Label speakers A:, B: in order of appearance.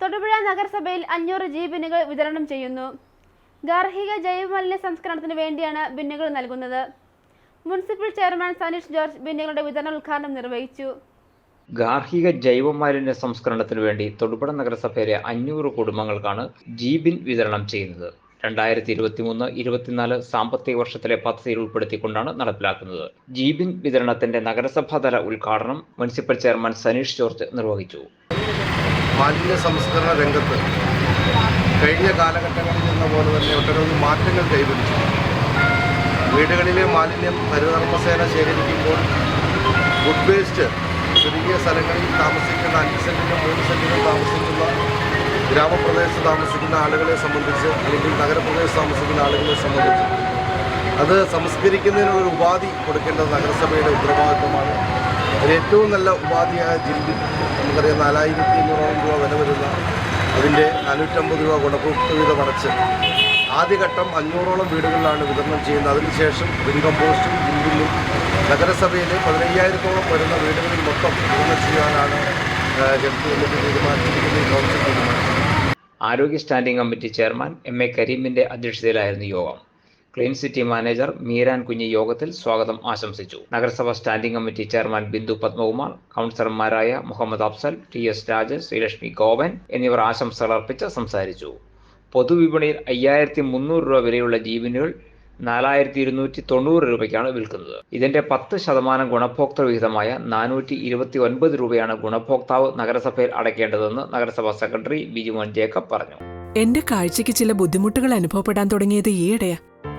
A: തൊടുപുഴ നഗരസഭയിൽ അഞ്ഞൂറ് ജി ബിന്നുകൾ വിതരണം ചെയ്യുന്നു. ഗാർഹിക ജൈവമാലിന്യ സംസ്കരണത്തിന് വേണ്ടിയാണ് ബിന്നുകൾ നൽകുന്നത്. മുനിസിപ്പൽ ചെയർമാൻ സനീഷ് ജോർജ് ബിന്നുകളുടെ വിതരണ ഉദ്ഘാടനം നിർവഹിച്ചു.
B: ഗാർഹിക ജൈവമാലിന്യ സംസ്കരണത്തിനു വേണ്ടി തൊടുപുഴ നഗരസഭയിലെ അഞ്ഞൂറ് കുടുംബങ്ങൾക്കാണ് ജീബിൻ വിതരണം ചെയ്യുന്നത്. രണ്ടായിരത്തി ഇരുപത്തി മൂന്ന് ഇരുപത്തിനാല് സാമ്പത്തിക വർഷത്തിലെ പദ്ധതിയിൽ ഉൾപ്പെടുത്തിക്കൊണ്ടാണ് നടപ്പിലാക്കുന്നത്. ജീബിൻ വിതരണത്തിന്റെ നഗരസഭാതല ഉദ്ഘാടനം മുനിസിപ്പൽ ചെയർമാൻ സനീഷ് ജോർജ് നിർവഹിച്ചു.
C: മാലിന്യ സംസ്കരണ രംഗത്ത് കഴിഞ്ഞ കാലഘട്ടങ്ങളിൽ എന്ന പോലെ തന്നെ ഒട്ടനവധി മാറ്റങ്ങൾ കൈവരിച്ചു. വീടുകളിലെ മാലിന്യം ഹരിതകർമ്മസേന ശേഖരിക്കുമ്പോൾ ഫുഡ് വേസ്റ്റ് ചുരുങ്ങിയ സ്ഥലങ്ങളിൽ താമസിക്കുന്ന അഞ്ച് സെന്റിനും മൂന്ന് സെന്റിനും താമസിക്കുന്ന ഗ്രാമപ്രദേശത്ത് താമസിക്കുന്ന ആളുകളെ സംബന്ധിച്ച് അല്ലെങ്കിൽ നഗരപ്രദേശത്ത് താമസിക്കുന്ന ആളുകളെ സംബന്ധിച്ച് അത് സംസ്കരിക്കുന്നതിനുള്ളൊരു ഉപാധി കൊടുക്കേണ്ടത് നഗരസഭയുടെ ഉത്തരവാദിത്വമാണ് അതിൽ ഏറ്റവും നല്ല ഉപാധിയായ ജിൽബി നമുക്കറിയാം നാലായിരത്തി അഞ്ഞൂറോളം രൂപ വില വരുന്ന അതിന്റെ നാനൂറ്റമ്പത് രൂപ ഗുണഭോക്തൃ വീതം അടച്ച് ആദ്യഘട്ടം അഞ്ഞൂറോളം വീടുകളിലാണ് വിതരണം ചെയ്യുന്നത്. അതിനുശേഷം വിൻകമ്പോസ്റ്റും ജില്ലിലും നഗരസഭയിലെ പതിനയ്യായിരത്തോളം വരുന്ന വീടുകളിൽ മൊത്തം വിതരണം ചെയ്യാനാണ് ഹെൽത്ത് കമ്മിറ്റി തീരുമാനിച്ചിരിക്കുന്നത്.
B: ആരോഗ്യ standing committee chairman M A കരീമിന്റെ അധ്യക്ഷതയിലായിരുന്നു യോഗം. ക്ലീൻ സിറ്റി മാനേജർ മീരാൻ കുഞ്ഞി യോഗത്തിൽ സ്വാഗതം ആശംസിച്ചു. നഗരസഭ standing committee chairman Bindu Padmakumar കൗൺസിലർമാരായ മുഹമ്മദ് അഫ്സൽ ടി എസ് രാജ ശ്രീലക്ഷ്മി ഗോവൻ എന്നിവർ ആശംസകൾ അർപ്പിച്ച് സംസാരിച്ചു. പൊതുവിപണിയിൽ അയ്യായിരത്തി മുന്നൂറ് രൂപ വിലയുള്ള ജീവനുകൾ നാലായിരത്തി ഇരുന്നൂറ്റി തൊണ്ണൂറ് രൂപയ്ക്കാണ് വിൽക്കുന്നത്. ഇതിന്റെ പത്ത് ശതമാനം ഗുണഭോക്തൃ വിഹിതമായ നാനൂറ്റി ഇരുപത്തി ഒൻപത് രൂപയാണ് ഗുണഭോക്താവ് നഗരസഭയിൽ അടയ്ക്കേണ്ടതെന്ന് നഗരസഭാ സെക്രട്ടറി ബിജുമോൻ ജേക്കബ് പറഞ്ഞു.
D: എന്റെ കാഴ്ചയ്ക്ക് ചില ബുദ്ധിമുട്ടുകൾ അനുഭവപ്പെടാൻ തുടങ്ങിയത് ഈയിടെയാ.